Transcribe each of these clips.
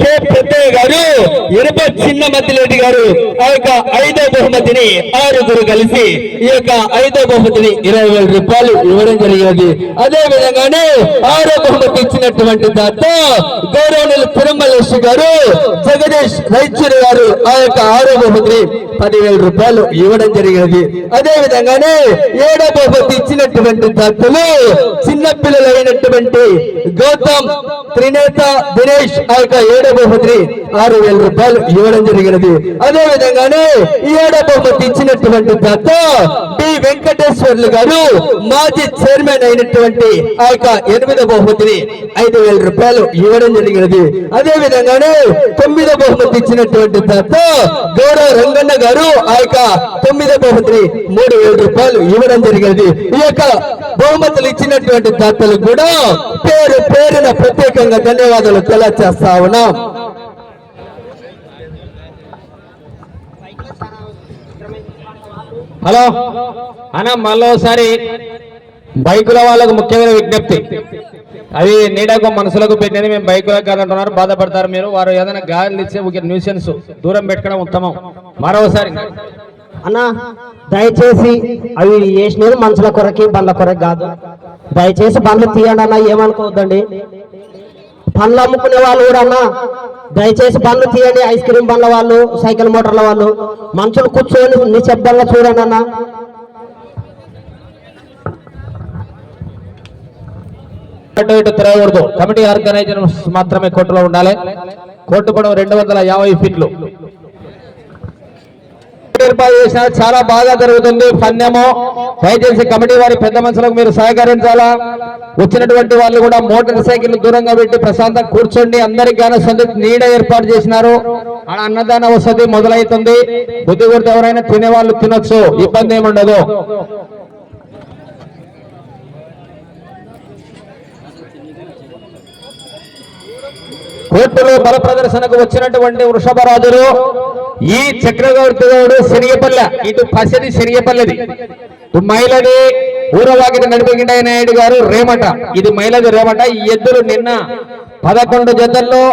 K పెద్దయ్య గారు ఇరప చిన్న మద్దిరెడ్డి గారు ఆ యొక్క ఐదో బహుమతిని ఆరుగురు కలిసి ఈ యొక్క ఐదో బహుమతిని ఇరవై వేల రూపాయలు ఇవ్వడం జరిగింది. అదే విధంగానే ఆరో బహుమతి ఇచ్చినటువంటి దాంతో గౌరవనీయులు తిరుమలేశ్వరి గారు జగదీష్ రైచూరి గారు ఆ యొక్క ఆరో బహుమతిని పదివేల రూపాయలు ఇవ్వడం జరిగినది అదే విధంగానే ఏడో బహుమతి ఇచ్చినటువంటి దత్తులు చిన్న పిల్లలు అయినటువంటి గౌతమ్ త్రినేత దినేష్ ఆ యొక్క ఏడో బహుమతిని ఆరు వేల రూపాయలు ఇవ్వడం జరిగినది. అదే విధంగానే ఈ ఏడో బహుమతి ఇచ్చినటువంటి దత్త డి వెంకటేశ్వర్లు గారు మాజీ చైర్మన్ అయినటువంటి ఆ యొక్క ఎనిమిదో బహుమతిని ఐదు వేల రూపాయలు ఇవ్వడం జరిగినది. అదే విధంగానే తొమ్మిదో బహుమతి ఇచ్చినటువంటి దత్త గౌరవ రంగన్న గారు ఆ యొక్క తొమ్మిదో బహుమతిని మూడు వేల రూపాయలు ఇవ్వడం జరిగినది. ఈ యొక్క బహుమతులు ఇచ్చినటువంటి దాతలు కూడా పేరు పేరున ప్రత్యేకంగా ధన్యవాదాలు తెలియజేస్తా ఉన్నా. హలో. అన్న మళ్ళోసారి బైకుల వాళ్ళకు ముఖ్యమైన విజ్ఞప్తి. అది నీడకు మనసులకు పెట్టేది మేము బైకులకు కాదంటున్నారు బాధపడతారు మీరు. వారు ఏదైనా గాలి ఇచ్చే ఒక న్యూసెన్స్ దూరం పెట్టడం ఉత్తమం. మరోసారి. అన్న దయచేసి అవి వేసినది మనుషుల కొరకి బండ్ల కొరకు కాదు. దయచేసి బండ్లు తీయండి అన్న ఏమనుకోవద్దండి? పండ్లు అమ్ముకునే వాళ్ళు కూడా అన్న దయచేసి బండ్లు తీయండి ఐస్ క్రీమ్ బండ్ల వాళ్ళు సైకిల్ మోటార్ల వాళ్ళు. మనుషులు కూర్చొని నిశ్శబ్దంగా చూడండి అన్న. అటు ఇటు తిరగకూడదు. కమిటీ ఆర్గనైజర్స్ మాత్రమే కోర్టులో ఉండాలి. కోర్టు పొడవు రెండు వందల యాభై ఫీట్లు. ఏర్పాటు చేసిన చాలా బాగా జరుగుతుంది. పందెము దయచేసి కమిటీ వారి పెద్ద మనుషులకు మీరు సహకరించాలా? వచ్చినటువంటి వాళ్ళు కూడా మోటార్ సైకిల్ దూరంగా పెట్టి ప్రశాంతంగా కూర్చోండి. అందరికి గాన నీడ ఏర్పాటు చేసినారు. అన్నదాన వసతి మొదలవుతుంది బుద్ధి ఎవరైనా తినే వాళ్ళు తినొచ్చు. ఇబ్బంది ఏమి కోర్టులో బల ప్రదర్శనకు వచ్చినటువంటి వృషభరాజులు ఈ చక్రవర్తి గౌడు శనిగపల్లె ఇటు పసిది శనిగపల్లెది ఇటు మైలది ఊరవాకిటి నాయుడు గారు రేమట. ఇది మైలది రేమట. ఈ ఎద్దులు నిన్న పదకొండు జతల్లో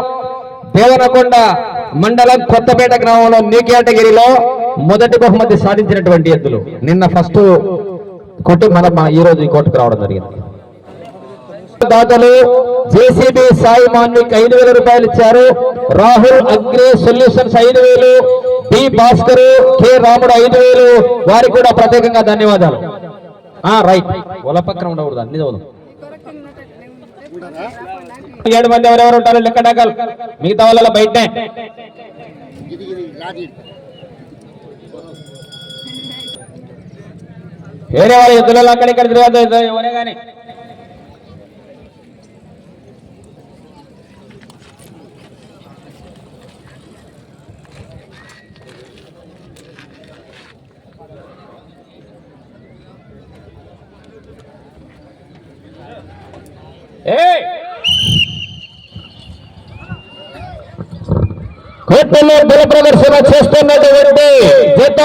దేవనకొండ మండలం కొత్తపేట గ్రామంలో న్యూ కేటగిరీలో మొదటి బహుమతి సాధించినటువంటి ఎద్దులు. నిన్న ఫస్ట్ కొట్టు మన ఈ రోజు ఈ కోర్టుకు రావడం జరిగింది. దాతలు జేసీబీ సాయి మాన్విక్ ఐదు వేల రూపాయలు ఇచ్చారు. రాహుల్ అగ్రే సొల్యూషన్స్ ఐదు వేలు. బి భాస్కర్ కె రాముడు ఐదు వేలు. వారికి కూడా ప్రత్యేకంగా ధన్యవాదాలు. రైట్. ఒల పక్కన ఉండకూడదు అన్ని చదువు ఏడు మంది ఎవరెవరు ఉంటారు? లెక్క డగలు. మిగతా వాళ్ళ బయటనే. వేరే వాళ్ళ ఎద్దులలో అక్కడిక్కడ తిరగదు ఎవరే కానీ. ఏయ్! కోర్టులో బల ప్రదర్శన చేస్తున్నటువంటి జత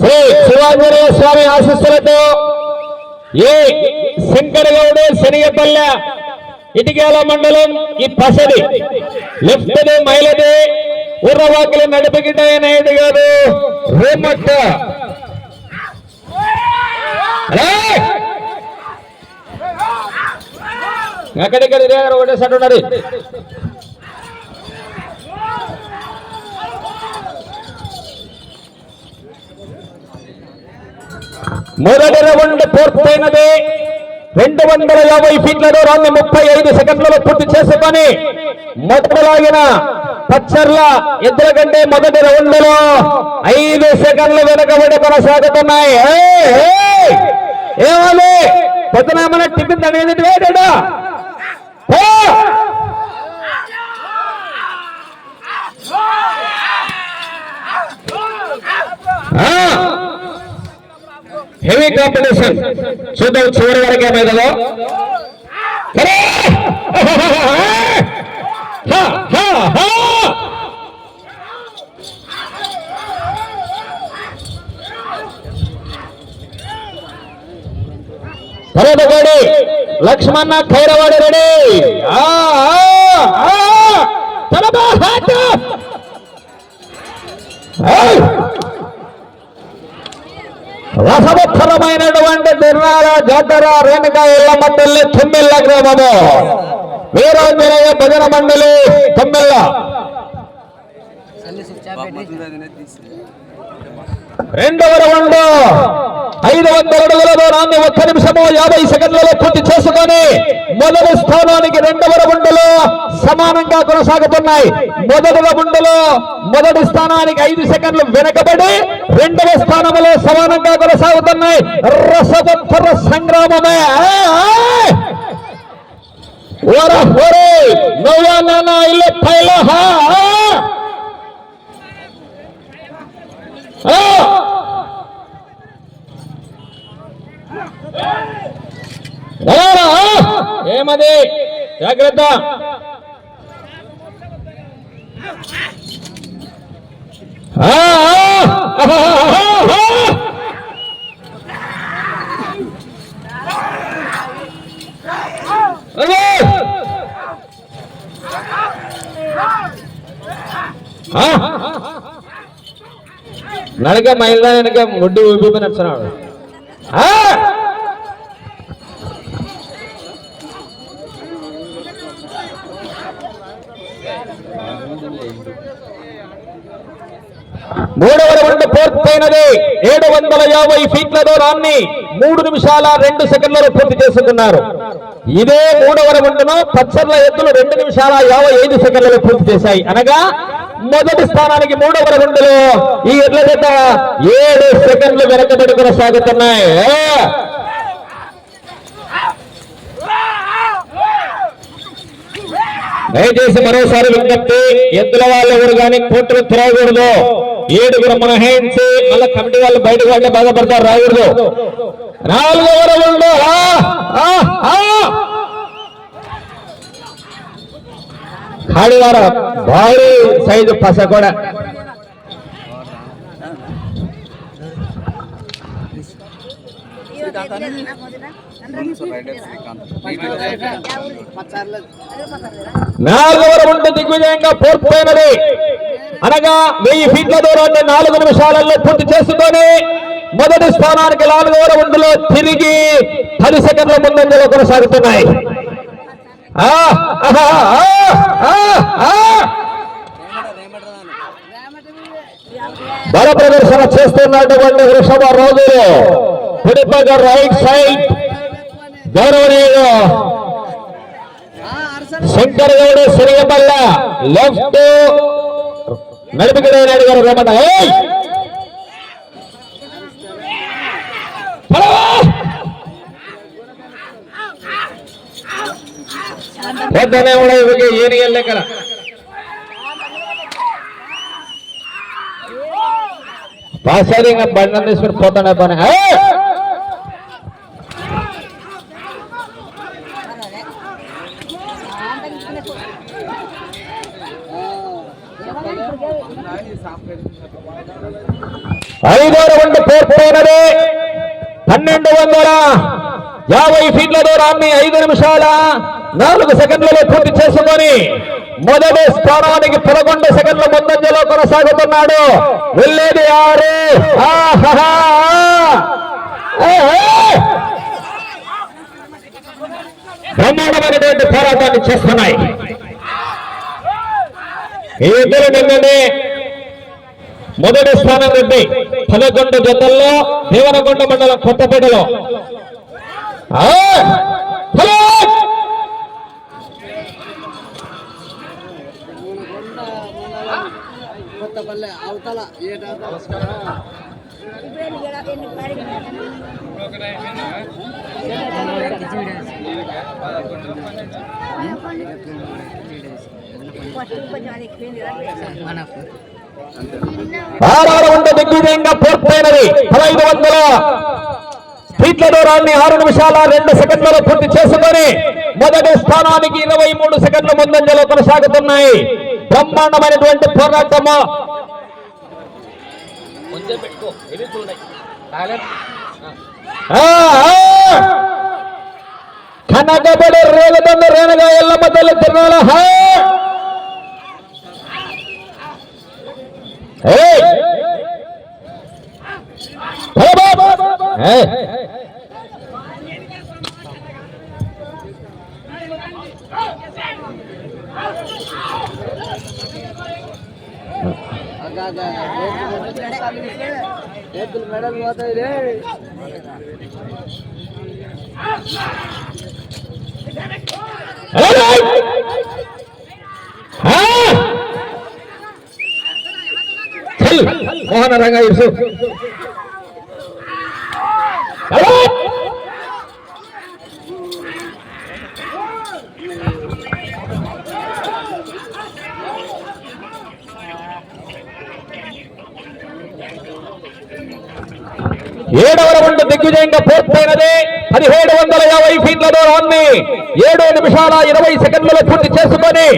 శ్రీ శివాంజనేయ స్వామి ఆశీస్సులతో ఏ శంకరగౌడ శనిగపల్లె ఇటికేల మండలం ఈ పసది లెఫ్ట్ మైలది ఉర్రవాకిలి నడిపిగిడ్డ నాయుడు గారు. రేమట్ట ఎక్కడెక్కడ తిరిగారు? ఒకటేసారి ఉన్నది. మొదటి రౌండ్ పూర్తయినది. రెండు వందల యాభై ఫీట్ల దూరాన్ని ముప్పై ఐదు సెకండ్లలో పూర్తి చేసుకొని మొదలగిన పచ్చర్ల ఇద్దరు కంటే మొదటి రౌండ్లో ఐదు సెకండ్లు వెనకబడి కొనసాగుతున్నాయి. ఏయ్, ఏమాలి. పొద్దున ఏమన్నా టిఫిన్ అనేది వేడా హెవీ కాంపిటీషన్. చూద్దాం చివరి వరకే మీదలో లక్ష్మణ ఖైరవాడు రెడీ. రసవత్తరమైనటువంటి తిరణాల జాతర రేణుక ఎల్లమ్మ తల్లి తొమ్మిళ్ళ గ్రామము. వీరాంజనేయ భజన మండలి తొమ్మిళ్ళ. రెండవ రౌండ్. ఐదు వందల అడుగుల దూరాన్ని ఒక్క నిమిషము యాభై సెకండ్లలో పూర్తి చేసుకొని మొదటి స్థానానికి రెండవ రౌండ్లో సమానంగా కొనసాగుతున్నాయి. మొదటి రౌండ్లో మొదటి స్థానానికి ఐదు సెకండ్లు వెనకబడి రెండవ స్థానంలో సమానంగా కొనసాగుతున్నాయి. రసవత్తర సంగ్రామమే. ఓరా ఇల్లు ఏమది జాగ్రత్త ఆ, ఆ, వెనక అదే! ఆ! ముడ్డు నడుచున్నాడు ఆ! మూడవ రౌండ్ పూర్తయినది ఏడు వందల యాభై ఫీట్ల దూరాన్ని మూడు నిమిషాల రెండు సెకండ్లలో పూర్తి చేసుకున్నారు. ఇదే మూడవ రౌండ్ను పచ్చర్ల ఎత్తులు రెండు నిమిషాల యాభై ఐదు సెకండ్లలో పూర్తి చేశాయి. అనగా మొదటి స్థానానికి మూడవ రౌండ్లో ఈ ఎడ్ల జత ఏడు సెకండ్లు వెనకబడి కొనసాగుతున్నాయి. దయచేసి మరోసారి విజ్ఞప్తి ఎద్దుల వాళ్ళు ఎవరు కానీ కోర్టులు తిరగకూడదు. ఏడుగురు మినహాయించి మళ్ళీ కమిటీ వాళ్ళు బయటకు అంటే బాధపడతారు రాకూడదు నాలుగవ రౌండ్ ఆడివారు భారీ సైజు పస కూడా. నాలుగవ రౌండ్ దిగ్విజయంగా పూర్తయినది అనగా వెయ్యి ఫీట్ల దూరాన్ని నాలుగు నిమిషాలలో పూర్తి చేసుకొని మొదటి స్థానానికి నాలుగవ రౌండ్లో తిరిగి పది సెకండ్ల ముందంజలో కొనసాగుతున్నాయి. బల ప్రదర్శన చేస్తున్నటువంటి వృషభ రోజులు. రైట్ సైడ్ గౌరవనీయుడు శంకర్ గౌడ్ సిరిగపల్ల లెఫ్ట్ నడిపికడే నాయుడు గారు రమణ పెద్దనే కూడా ఇవి ఏరియల్ లెక్కన పాసారి బండి తీసుకుని పోతాడే పని ఐదో రౌండ్ పూర్తయినది పన్నెండు వందల యాభై ఫీట్ల దూరాన్ని ఐదు నిమిషాల నాలుగు సెకండ్లలో పూర్తి చేసుకొని మొదటి స్థానానికి పదకొండు సెకండ్ల ముందంజలో కొనసాగుతున్నాడు. వెళ్ళేది ఆరు. బ్రహ్మాండమైనటువంటి పోరాటాన్ని చేస్తున్నాయి. ఈ ఇద్దరు నిన్ననే మొదటి స్థానం నుండి పదకొండు జతల్లో దేవనకొండ మండలం కొత్తపేటలో! కొత్తపల్లె అవతల ఏటా ఆరారు వంద దిగ్విజయంగా పూర్తయినది. పదహైదు వందల ఫీట్ల దూరాన్ని ఆరు నిమిషాల రెండు సెకండ్లలో పూర్తి చేసుకొని మొదటి స్థానానికి ఇరవై మూడు సెకండ్ల ముందంజలో కొనసాగుతున్నాయి. బ్రహ్మాండమైనటువంటి పోరాటము! కనకబడి రేగుతున్న రేణుగా ఎల్లమ్మ తల్లి తిరునాల మెడలు పోతాయి రే ఏయ్! మోహన రంగా ఇరుసు ఏయ్! ఏడవ రౌండ్ దిగ్విజయంగా పూర్తయినది పదిహేడు వందల యాభై ఫీట్ల దూరాన్ని ఏడు నిమిషాల ఇరవై సెకండ్లలో పూర్తి చేసుకొని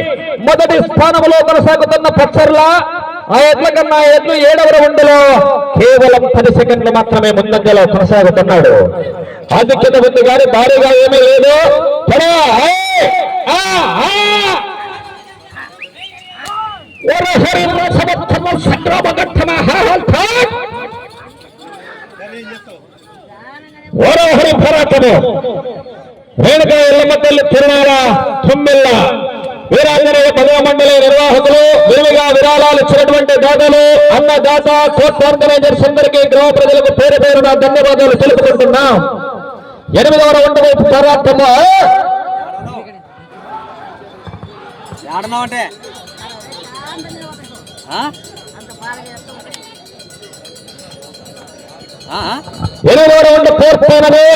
మొదటి స్థానంలో కొనసాగుతున్న పచ్చర్ల ఆ ఎడ్ల కన్నా ఎడ్లు ఏడవ రౌండ్లో కేవలం పది సెకండ్లు మాత్రమే ముందంజలో కొనసాగుతున్నాడు. ఆధిక్యత ఉంది కానీ భారీగా ఏమీ లేదు. త్వర, పోరాటము రేణుగా ఎల్లమ్మ తల్లి తిరుమల తుమ్మిళ్ళ. వీరాంజనేయ పదవ మండలి నిర్వాహకులు విరివిగా విరాళాలు ఇచ్చినటువంటి దాతలు అన్నదాత కోర్టు ఆర్గనైజర్స్ అందరికీ గ్రామ ప్రజలకు పేరు పేరున ధన్యవాదాలు తెలుపుకుంటున్నాం ఎనిమిదవ రౌండ్ వైపు? ఆ? ఎనిమిదవ రౌండ్ పూర్తయినది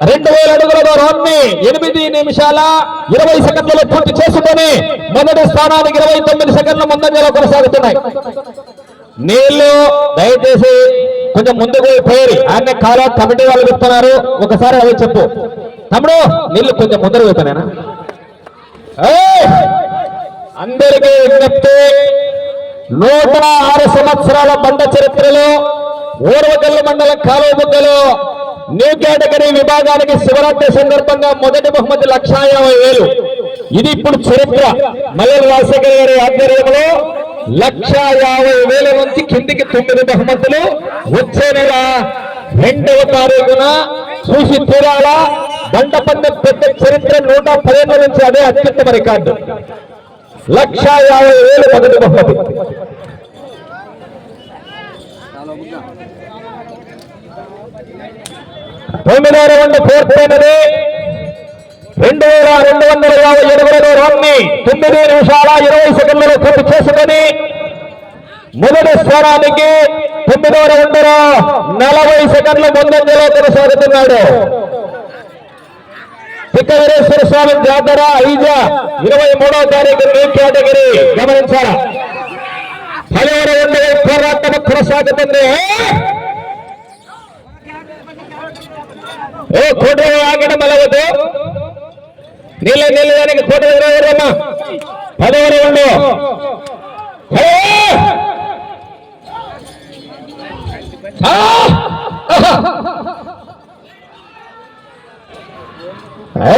రెండు వేల అడుగుల దూరాన్ని ఎనిమిది నిమిషాల ఇరవై సెకండ్లలో పూర్తి చేసుకొని మొదటి స్థానానికి ఇరవై తొమ్మిది సెకండ్ల ముందంజలో కొనసాగుతున్నాయి. నీళ్ళు దయచేసి కొంచెం ముందుకు పోయి ఆయన కాల కమిటీ వాళ్ళు చెప్తున్నారు. ఒకసారి అవి చెప్పు. తమ్ముడు నీళ్ళు కొంచెం ముందర పోతానేనా అందరికీ విజ్ఞప్తి. నూట ఆరు సంవత్సరాల బండ చరిత్రలో ఊర్వకల్లు మండలం కాలువ బుగ్గలో న్యూ కేటగిరీ విభాగానికి శివరాత్రి సందర్భంగా మొదటి బహుమతి లక్ష వేలు. ఇది ఇప్పుడు చరిత్ర. మల్లెల రాజశేఖర్ గారి ఆధ్వర్యంలో లక్ష యాభై వేల నుంచి కిందికి తొమ్మిది బహుమతులు. వచ్చే నెల రెండవ తారీఖున చూసి తీరాల. బండ పెద్ద చరిత్ర నూట పదిహేను నుంచి అదే అత్యుత్తమ రికార్డు. లక్ష యాభై వేలు మొదటి బహుమతి చాలా బుగ్గ తొమ్మిదో రౌండ్ పూర్తయినది. రెండు వేల రెండు వందల యాభై ఎనిమిది దూరాన్ని తొమ్మిది నిమిషాల ఇరవై సెకండ్లలో పూర్తి చేసుకొని మొదటి స్థానానికి తొమ్మిదో రౌండ్లో నలభై సెకండ్ల ముందంజలో కొనసాగుతున్నాడు. తిక్కవీరేశ్వర స్వామి జాతర ఐజ ఇరవై మూడవ తారీఖు మీ కేటగిరీ. గమనించారా పదిహేను వందల పోరాటం కొనసాగుతుంది. ఏ కోటి ఆగడం మలవద్దు నీళ్ళ నీళ్ళు దానికి కోటి రమ్మా పదవ రౌండ్ ఏ! ఆ! ఆహా! ఏ!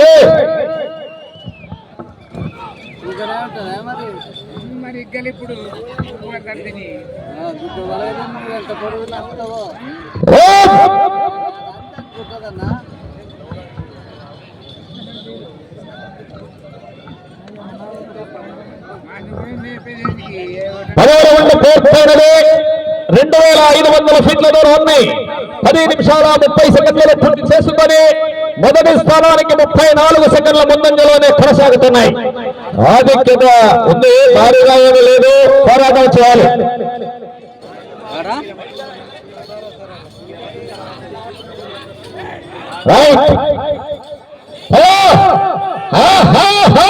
ఇంకనే ఉంటుందా మరి మరి ఇగ్గలు ఇప్పుడు మాట్లాడితే ఓ! అనుకుంటుందన్నా పదవ రౌండ్ వేల ఐదు వందల ఫీట్ల దూరం ఉన్నాయి పది నిమిషాల ముప్పై సెకండ్లలో పూర్తి చేసుకొని మొదటి స్థానానికి ముప్పై నాలుగు సెకండ్ల ముందంజలోనే కొనసాగుతున్నాయి. ఆధిక్యత ఉంది భారీగా ఏమీ లేదు. పోరాటం చేయాలి. Right ah, ah, ah,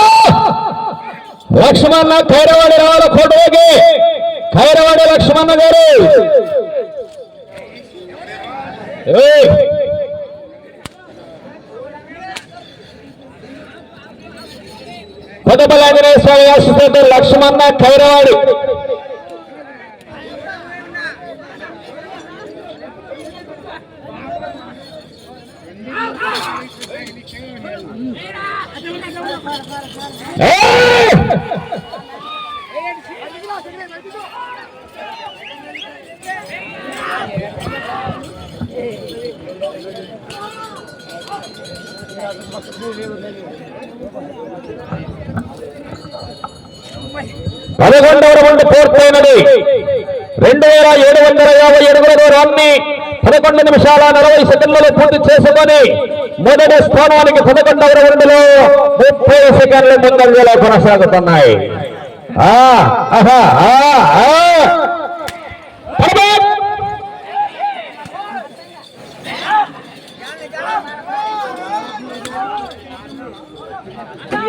Lakshmana ఖైరవాడి రావాలి ఫోటోకి ఖైరవాడి లక్ష్మణ గారు. ఏయ్. కొత్తపల్లి ఆంజనేయ స్వామి ఆశిస్తూ లక్ష్మణ ఖైరవాడి పదకొండవ రౌండ్ పూర్తయినది. రెండు వేల ఏడు వందల యాభై అడుగుల దూరాన్ని పదకొండు నిమిషాల నలభై సెకండ్లలో పూర్తి చేసుకొని మొదటి స్థానానికి పదకొండవ రెండులో ముప్పై సెకండ్ల ముందంజలో కొనసాగుతున్నాయి. ఆహా ఆహా, ఆ, ఆ. పరమాత్! ఆ, ఆ, ఆ.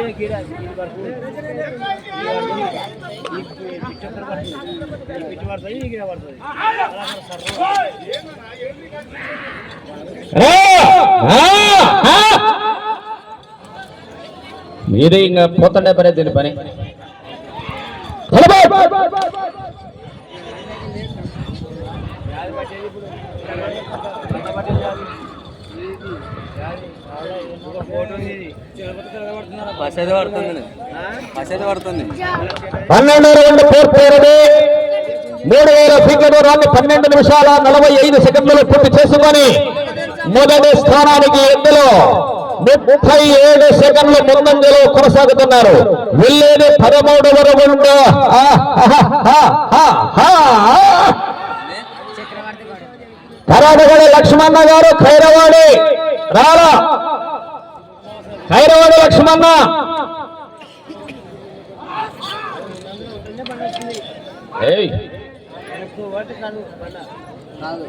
మీరే ఇంకా పోతుండే పనే దీని పని. పరమాత్! బస్ పన్నెండు రౌండ్ పూర్తయినది మూడు వేల ఫీట్ల దూరాన్ని పన్నెండు నిమిషాల నలభై ఐదు సెకండ్లలో పూర్తి చేసుకొని మొదటి స్థానానికి ఎద్దులో ముప్పై ఏడు సెకండ్ల ముందంజలో కొనసాగుతున్నారు. వెళ్ళేది ఆ, ఆ. కరాటగడ లక్ష్మణ గారు ఖైరవాడి. రారా ఖైరవాడి లక్ష్మణ ఏయ్! కాదు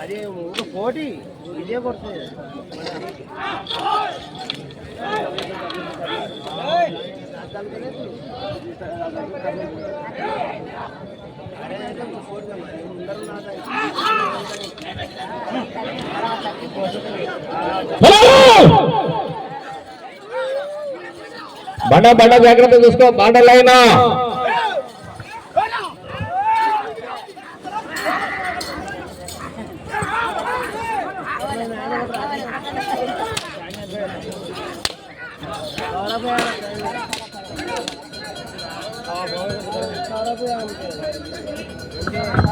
అది ఒక పోటీ ఇదే కొడుతుంది. బండ బండ జాగ్రత్త చూసుకో. బండలైనా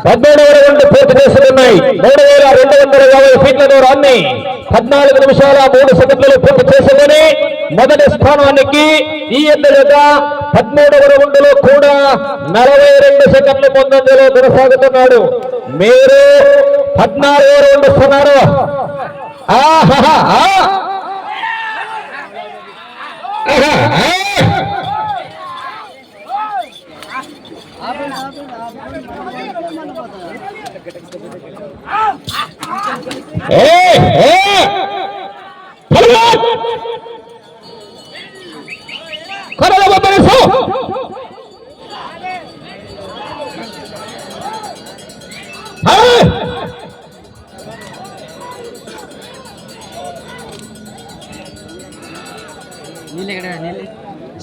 పద్మూడవ రెండు పూర్తి చేసుకున్నాయి మూడు వేల రెండు వందల యాభై ఫీట్ల దూరాన్ని పద్నాలుగు నిమిషాల మూడు సెకండ్లు పూర్తి చేసుకుని మొదటి స్థానానికి ఈ ఎద్దులుగా పద్మూడవ రౌండ్ కూడా నలభై రెండు సెకండ్ల ముందంజలో కొనసాగుతున్నాడు. మీరు పద్నాలుగో రౌండ్ వస్తున్నారు ఆహా,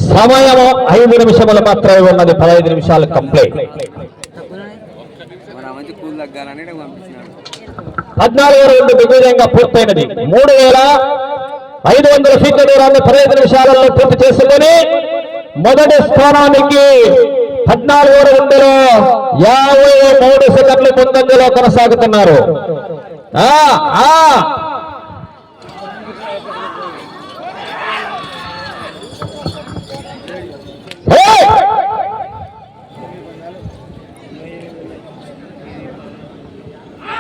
సమయము ఐదు నిమిషములు మాత్రమే ఉన్నది పదహైదు నిమిషాలు కంప్లీట్ మరి ఆ మంచి కూల్ తగ్గాలని ఈడకి పంపించినాడు పద్నాలుగు రెండు దిగ్విజయంగా పూర్తయినది. మూడు వేల ఐదు వందల సీట్ల దూరాన్ని పదహైదు నిమిషాలలో పూర్తి చేసుకొని మొదటి స్థానానికి పద్నాలుగు రౌండ్లో యాభై మూడు సెకండ్ల ముందంజలో కొనసాగుతున్నారు ఆ ఆ ఏయ్! ఆ!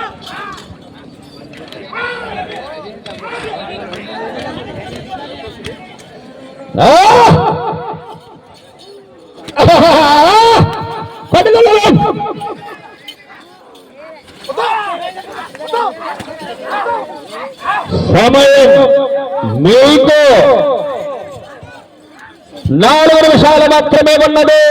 పట్టుకోలేదు. సమయం మీకు నాలుగు నిమిషాలు మాత్రమే ఉన్నది.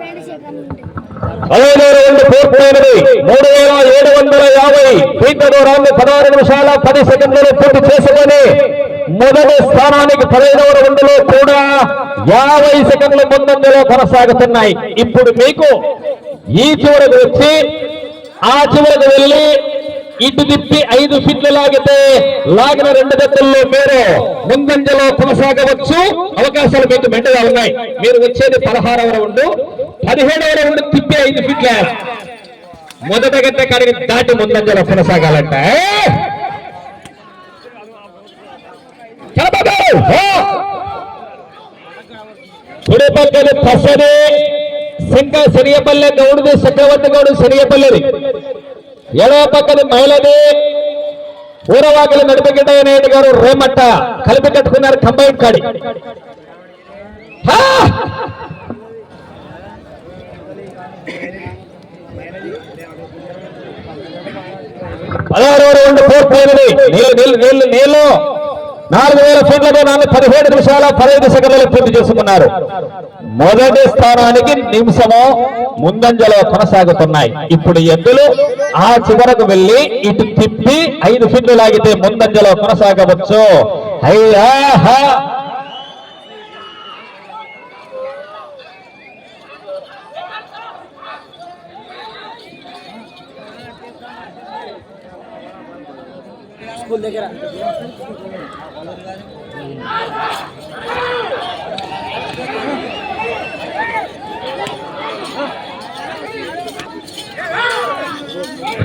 రెండు సెకండ్. పదహైదు రెండు పూర్తయినది. మూడు వేల ఏడు వందల యాభై ఫీట్ల దూరాన్ని పదహారు నిమిషాల పది సెకండ్లలో పూర్తి చేసుకొని మొదటి స్థానానికి పదహైదవ రెండులో కూడా యాభై సెకండ్ల ముందంజలో కొనసాగుతున్నాయి. ఇప్పుడు మీకు ఈ చివరకు వచ్చి ఆ చివరకు వెళ్ళి ఇటు తిప్పి ఐదు ఫిట్లు లాగితే లాగిన రెండు దత్తల్లో మీరు ముందంజలో కొనసాగవచ్చు. అవకాశాలు మీకు మెండుగా ఉన్నాయి. మీరు వచ్చేది పదహారవ రౌండ్. పదిహేడవ రౌండ్ తిప్పి ఐదు ఫీట్ల మొదట గంట కాడికి దాటి ముందంజలో కొనసాగాలంట. కుడి పక్కన సింగ సిరియపల్లె గౌడుది చక్రవర్తి గౌడు సిరియపల్లెది ఎడవ పక్కది మహిళది ఊరవాకిలి నడిపిగిడ్డ నాయుడు గారు రేమట్ట కలిపి కట్టుకున్నారు కంబైన్ కాడి. పదహారు రౌండ్ పూర్తయినది నీళ్ళు నీళ్ళు నాలుగు వేల ఫీట్లతో నాలుగు పదిహేడు నిమిషాల పదహైదు సెకండ్లు పూర్తి చేసుకున్నారు. మొదటి స్థానానికి నిమిషము ముందంజలో కొనసాగుతున్నాయి. ఇప్పుడు ఎద్దులు ఆ చివరకు వెళ్ళి ఇటు తిప్పి ఐదు ఫీట్లు లాగితే ముందంజలో కొనసాగవచ్చు. అయ్యా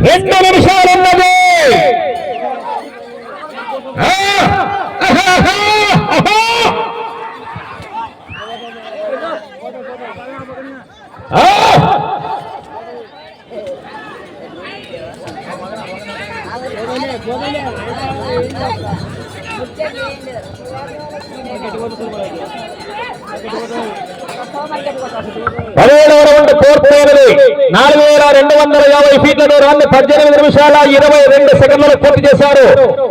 రెండు నిమిషాలు ఉన్నది ఆ! ఆహాహా! ఆహా! ఆ! పదిహేడవ రౌండ్ పూర్తయినది నాలుగు వేల రెండు వందల యాభై ఫీట్ల దూరాన్ని పద్దెనిమిది నిమిషాల ఇరవై రెండు సెకండ్లు పూర్తి చేశారు.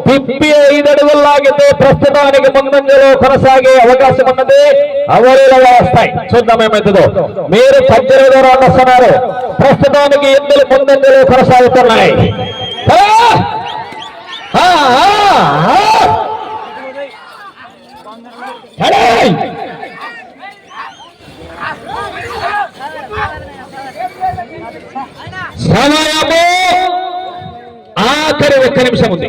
తిప్పి ఐదు లాగితే ప్రస్తుతానికి ముందంజలో కొనసాగే అవకాశం ఉన్నది. అవలీలగా వస్తాయి. చూద్దాం ఏమైతుందో. మీరు పద్దెనిమిది రౌండ్ వస్తున్నారు. ప్రస్తుతానికి ఎద్దులు ముందంజలో కొనసాగుతున్నాయి. Hey! సమయము ఆఖరి ఒక్క నిమిషం ఉంది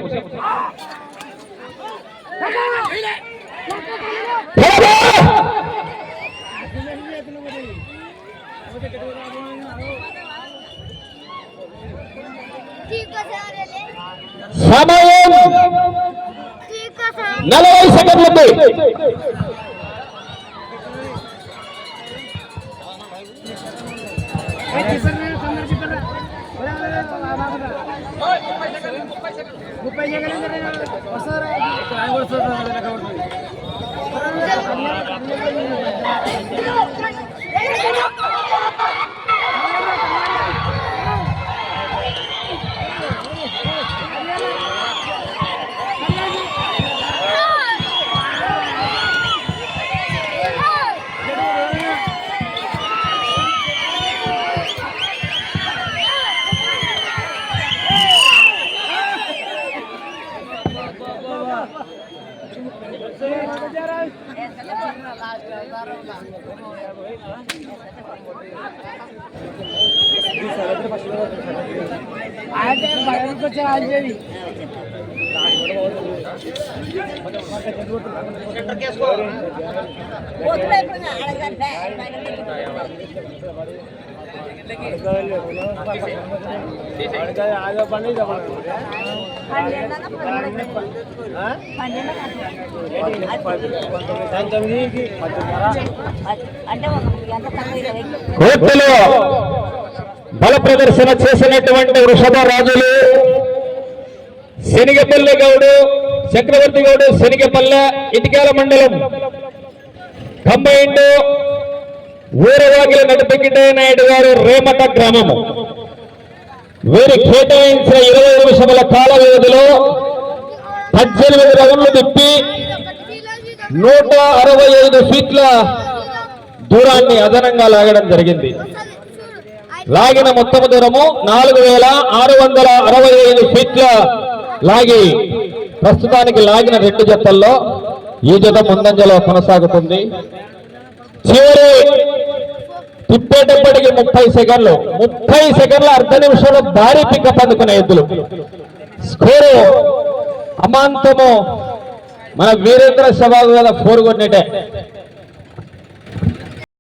సమయం నలభై సెకండ్లు ¡Vamos! ¡Vamos! ¡Vamos! ¡Vamos! ¡Vamos! ¡Vamos! అయితే బయటకు బల ప్రదర్శన చేసినటువంటి వృషభ రాజులు శనిగపల్లె గౌడు చక్రవర్తి గౌడు శనిగపల్లె ఇటికాల మండలం. కంబైండ్ ఊరవాకిల నడిపెక్కిట నాయుడు గారు రేమట గ్రామము వీరి కేటాయించిన ఇరవై నిమిషముల కాల వ్యవధిలో పద్దెనిమిది రౌండ్లు తిప్పి నూట అరవై ఐదు ఫీట్ల దూరాన్ని అదనంగా లాగడం జరిగింది. లాగిన మొత్తము దూరము నాలుగు వేల ఆరు వందల అరవై ఐదు ఫీట్ల లాగి ప్రస్తుతానికి లాగిన రెండు జతల్లో ఈ జత ముందంజలో కొనసాగుతుంది. చివరి తిప్పేటప్పటికి ముప్పై సెకండ్లు ముప్పై సెకండ్ల అర్ధ నిమిషంలో భారీ పికప్ అందుకునే ఎద్దులు. స్కోరు అమాంతము. మన వీరేంద్ర సభ ఫోర్ కొట్టినట్టే.